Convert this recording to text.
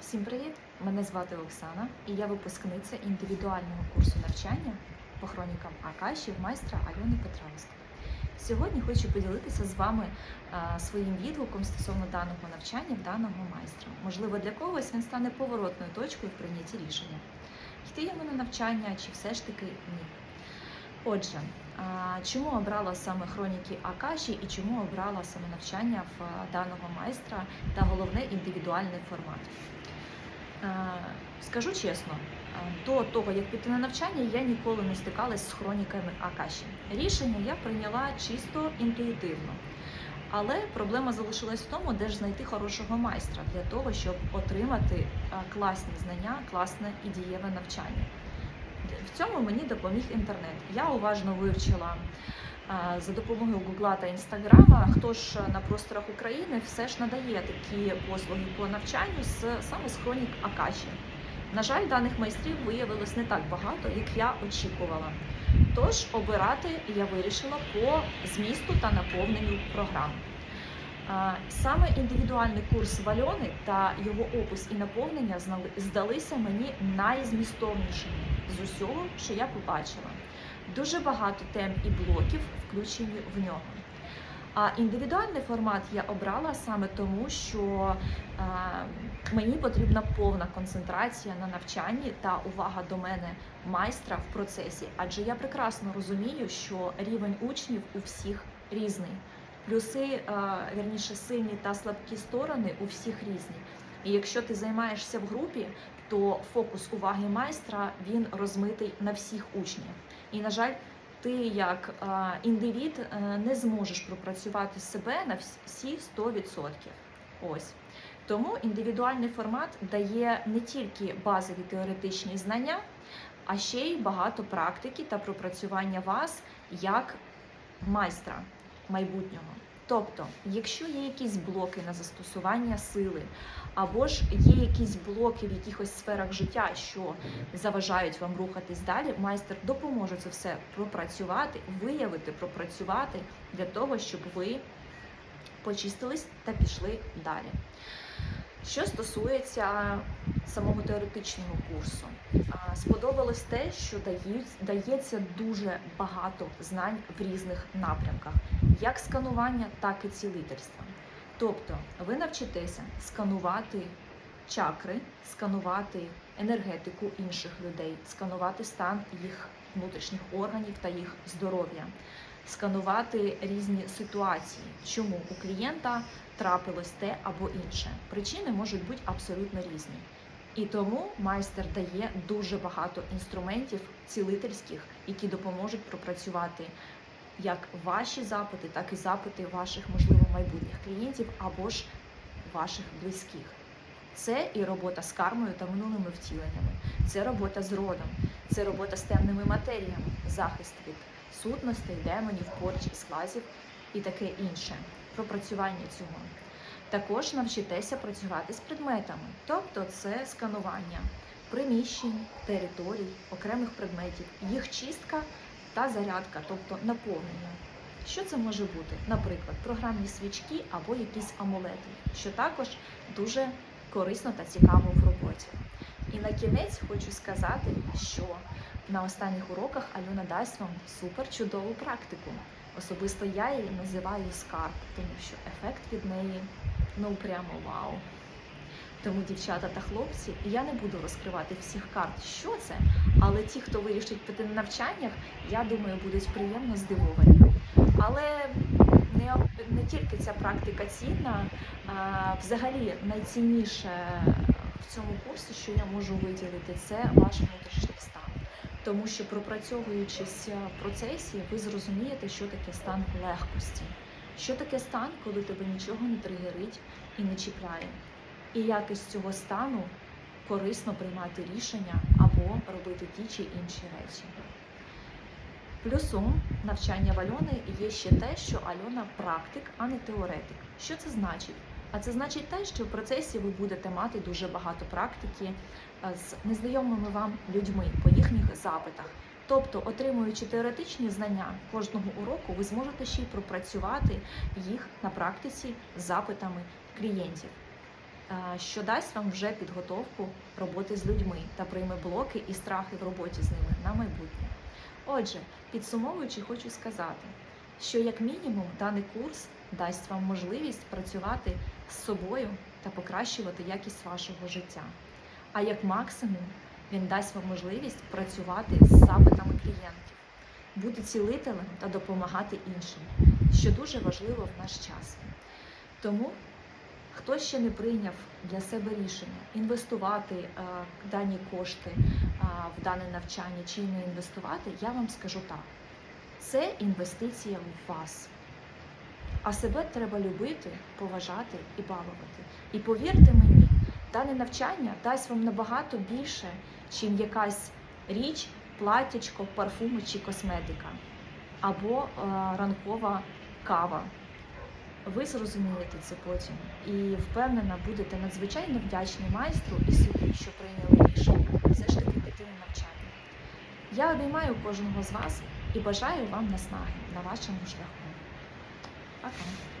Всім привіт! Мене звати Оксана і я випускниця індивідуального курсу навчання по хронікам Акаші в майстра Альони Петравської. Сьогодні хочу поділитися з вами своїм відгуком стосовно даного навчання в даного майстра. Можливо, для когось він стане поворотною точкою в прийнятті рішення. Йти йому на навчання чи все ж таки ні. Отже, чому обрала саме хроніки Акаші і чому обрала саме навчання в даного майстра та головне індивідуальний формат? Е, Скажу чесно, е, до того як піти на навчання, я ніколи не стикалась з хроніками Акаші. Рішення я прийняла чисто інтуїтивно. Але проблема залишилась в тому, де ж знайти хорошого майстра для того, щоб отримати е, класні знання, класне і дієве навчання. В цьому мені допоміг інтернет. Я уважно вивчила е, за допомогою Гугла та Інстаграма, хто ж на просторах України все ж надає такі послуги по навчанню з саме з хронік Акаші. На жаль, даних майстрів виявилось не так багато, як я очікувала. Тож обирати я вирішила по змісту та наповненню програм. Саме індивідуальний курс Вальони та його опис і наповнення здалися мені найзмістовнішими з усього, що я побачила. Дуже багато тем і блоків включені в нього. А індивідуальний формат я обрала саме тому, що е, мені потрібна повна концентрація на навчанні та увага до мене майстра в процесі, адже я прекрасно розумію, що рівень учнів у всіх різний. Плюси, е, вірніше, сильні та слабкі сторони у всіх різні. І якщо ти займаєшся в групі, то фокус уваги майстра він розмитий на всіх учнів. І, на жаль, ти як е, індивід е, не зможеш пропрацювати себе на всі 100%. Ось. Тому індивідуальний формат дає не тільки базові теоретичні знання, а ще й багато практики та пропрацювання вас як майстра майбутнього. Тобто, якщо є якісь блоки на застосування сили, або ж є якісь блоки в якихось сферах життя, що заважають вам рухатись далі, майстер допоможе це все пропрацювати, виявити, пропрацювати для того, щоб ви почистились та пішли далі. Що стосується самого теоретичного курсу, сподобалось те, що дається дуже багато знань в різних напрямках, як сканування, так і цілительства. Тобто ви навчитеся сканувати чакри, сканувати енергетику інших людей, сканувати стан їх внутрішніх органів та їх здоров'я, сканувати різні ситуації, чому у клієнта трапилось те або інше. Причини можуть бути абсолютно різні. І тому майстер дає дуже багато інструментів цілительських, які допоможуть пропрацювати як ваші запити, так і запити ваших, можливо, майбутніх клієнтів або ж ваших близьких. Це і робота з кармою та минулими втіленнями, це робота з родом, це робота з темними матеріями, захист від сутностей, демонів, порч, склазів і таке інше. Пропрацювання цього. Також навчитеся працювати з предметами, тобто це сканування приміщень, територій, окремих предметів, їх чистка та зарядка, тобто наповнення. Що це може бути? Наприклад, програмні свічки або якісь амулети, що також дуже корисно та цікаво в роботі. І на кінець хочу сказати, що на останніх уроках Альона дасть вам супер чудову практику. Особисто я її називаю скарб, тому що ефект від неї ну прямо вау. Тому, дівчата та хлопці, я не буду розкривати всіх карт, що це, але ті, хто вирішить піти на навчаннях, я думаю, будуть приємно здивовані. Але не, не тільки ця практика цінна, а взагалі найцінніше в цьому курсі, що я можу виділити, це ваш внутрішній стан. Тому що пропрацьовуючись в процесі, ви зрозумієте, що таке стан легкості, що таке стан, коли тебе нічого не тригерить і не чіпляє, і як із цього стану корисно приймати рішення або робити ті чи інші речі. Плюсом навчання в Альони є ще те, що Альона практик, а не теоретик. Що це значить? А це значить те, що в процесі ви будете мати дуже багато практики е, з незнайомими вам людьми по їхніх запитах. Тобто, отримуючи теоретичні знання кожного уроку, ви зможете ще й пропрацювати їх на практиці з запитами клієнтів. е, що дасть вам вже підготовку роботи з людьми та прийме блоки і страхи в роботі з ними на майбутнє. Отже, підсумовуючи, хочу сказати, що як мінімум даний курс дасть вам можливість працювати з собою та покращувати якість вашого життя. А як максимум він дасть вам можливість працювати з запитами клієнтів, бути цілителем та допомагати іншим, що дуже важливо в наш час. Тому, хто ще не прийняв для себе рішення інвестувати е, дані кошти е, в дане навчання чи не інвестувати, я вам скажу так: це інвестиція в вас. А себе треба любити, поважати і балувати. І повірте мені, дане навчання дасть вам набагато більше, чим якась річ, платячко, парфуми чи косметика, або е, ранкова кава. Ви зрозумієте це потім і впевнена, будете надзвичайно вдячні майстру і собі, що прийняли рішення все ж таки піти на навчання. Я обіймаю кожного з вас і бажаю вам наснаги на вашому шляху. Okay.